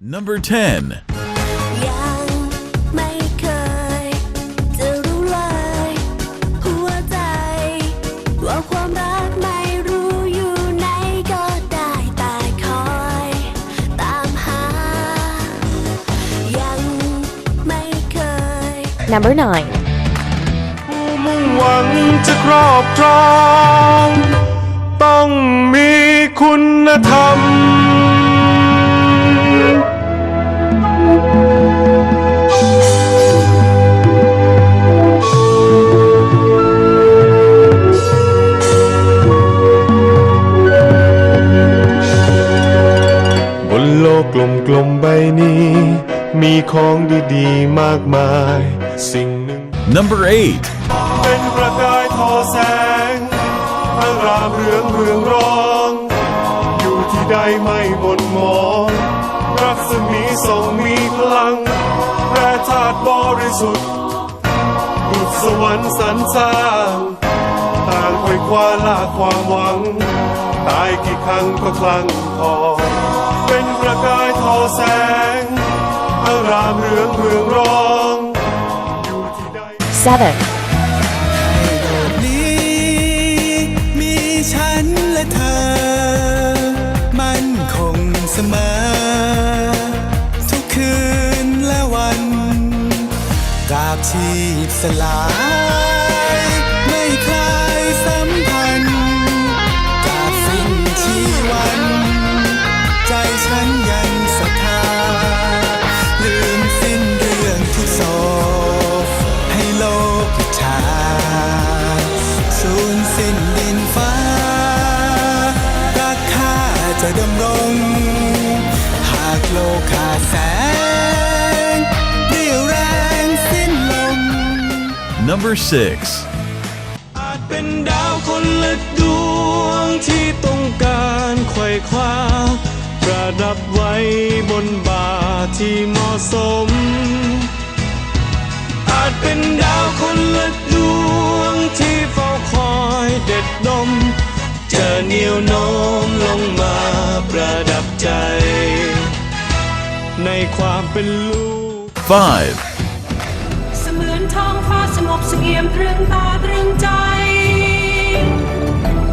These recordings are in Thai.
Number 10. ยังไม่เคยจะรู้เลยหัวใจ ว่าความรักไม่รู้อยู่ไหนก็ได้แต่คอยตามหา ยังไม่เคย Number 9. ผู้มุ่งหวังจะครอบครอง ต้องมีคุณธรรม ลกกลมๆใบนี้ มีของดีๆมากมาย สิ่งหนึ่ง Number 8. เป็นประกายทอแสงอารามเรืองเรืองรอง อยู่ที่ใดไม่หมดหมองรัศมีทรงมีพลังแร่ธาตุบริสุทธิ์ดุจสวรรค์สรรสร้างต่างไขว่คว้าล่าความหวัง ตายกี่ครั้งก็คลั่งทอง เป็นประกายทอแสง อารามเรืองเรืองรอง อยู่ที่ใด 7. นี้มีฉันและเธอ มันคงเสมอ ทุกคืนและวันตราบชีพสลาย Number 6. อาจเป็นดาวคนละดวงที่ต้องการไขว่คว้าประดับไว้บนบาที่เหมาะสม อาจเป็นดาวคนละดวงที่เฝ้าคอยเด็ดดม จะเหนียวโน้มลงมาประดับใจ ในความเป็นลูก 5. ท้องฟ้าสงบเสงี่ยมตรึงตาตรึงใจ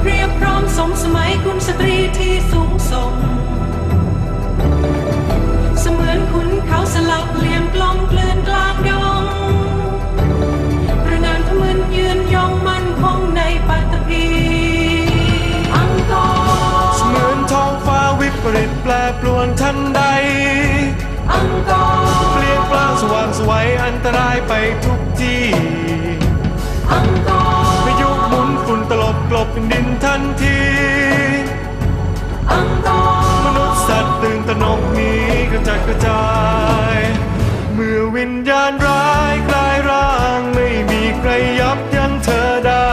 เรียบพร้อมสมสมัยคุณสตรีที่สูงส่ง ไปทุกที่อังกอร์พายุหมุนฝุ่นตลบกลบแผ่นดินทันทีอังกอร์มนุษย์สัตว์ตื่นตระหนกหนีกระจัดกระจาย เมื่อวิญญาณร้ายกลายร่างไม่มีใครยับยั้งเธอได้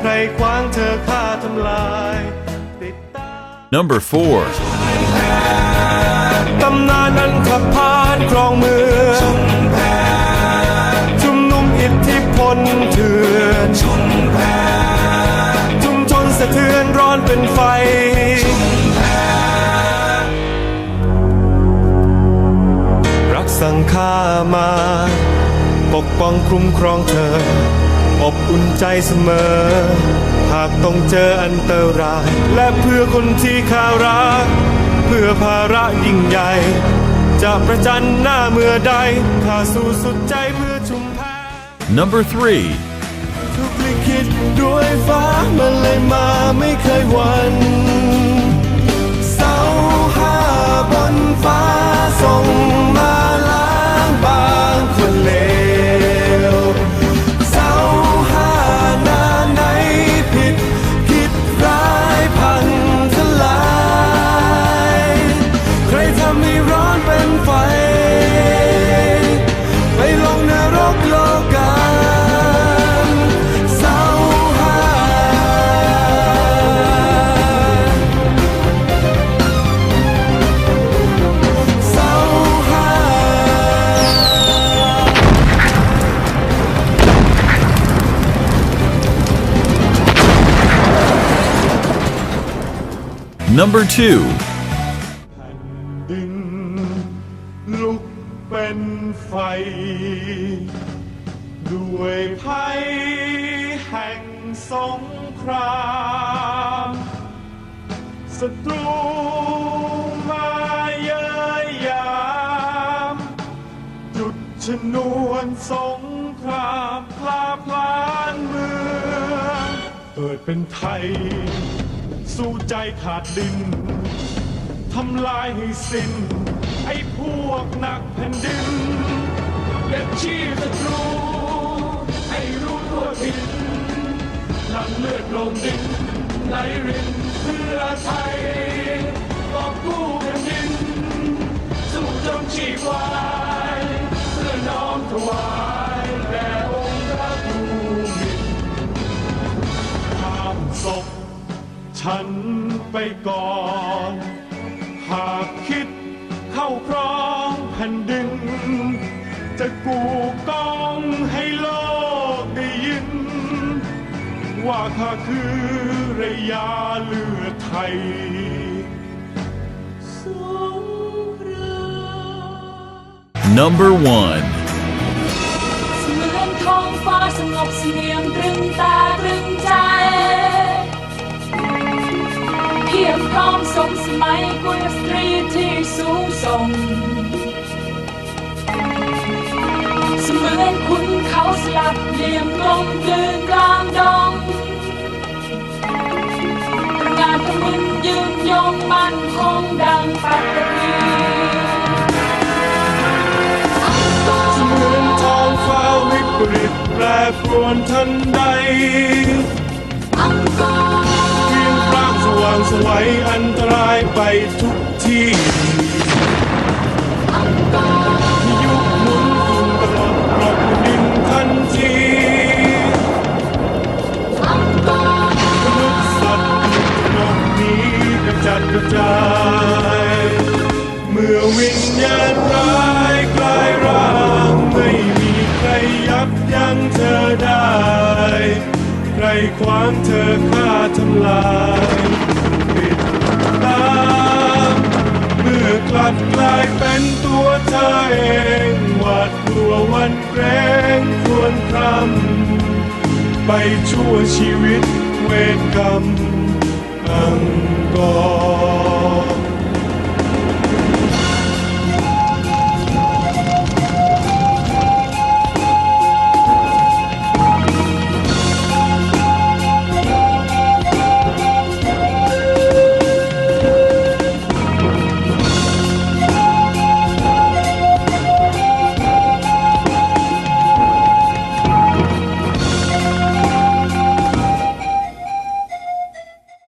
ใครขวางเธอฆ่าทำลายติดตาม Number 4. ตำนานอันขับพานครองเมือง มา ปกป้องคุ้มครองเธอ อบอุ่นใจเสมอ หากต้องเจออันตราย และเพื่อคนที่ข้ารัก เพื่อภาระยิ่งใหญ่ จะประจันหน้าเมื่อใดข้าสู้สุดใจเพื่อชุมแพ Number 3. ทุกลิขิตด้วยฟ้ามันเลยมาไม่เคยหวันเสาห้าบนฟ้าส่ง Number 2. ดินไฟ ด้วยภัยแห่งสงครามศัตรูมาเยยยามจุดชนวนสงครามพลาพลานเมืองเกิดเป็นไทย สู้ใจขาดดิน ทำลายให้สิ้น ไอ้พวกนักแผ่นดินเด็ดชีพศัตรูให้รู้ทั่วทินหลังเลือดลงดินไหลรินเพื่อไทยกอบกู้แผ่นดิน สู้จนชีพวา ฉันไปก่อน หากคิดเข้าครองแผ่นดิน จะกูกองให้โลกได้ยิน ว่าข้าคือระยาเลือดไทยสงคราม Number 1. เสมือนท้องฟ้าสงบเสงี่ยมตรึงตา สูงส่ง เสมือนคุณเขาสลับเหลี่ยมกลมกลืนกลางดงงานทะมึนยืนยงมันคงดังปัตตภีเสมือนท้องฟ้าวิปริตแปรปรวนทันใดอังกอร์เพียงพรางสว่างสวัยอันตรายไปทุกที่ ขวางเธอฆ่าทำลายปิดตามเมื่อกลับกลายเป็นตัวเธอเองหวาดกลัววันเกรงควรครำไปชั่วชีวิตเวรกรรม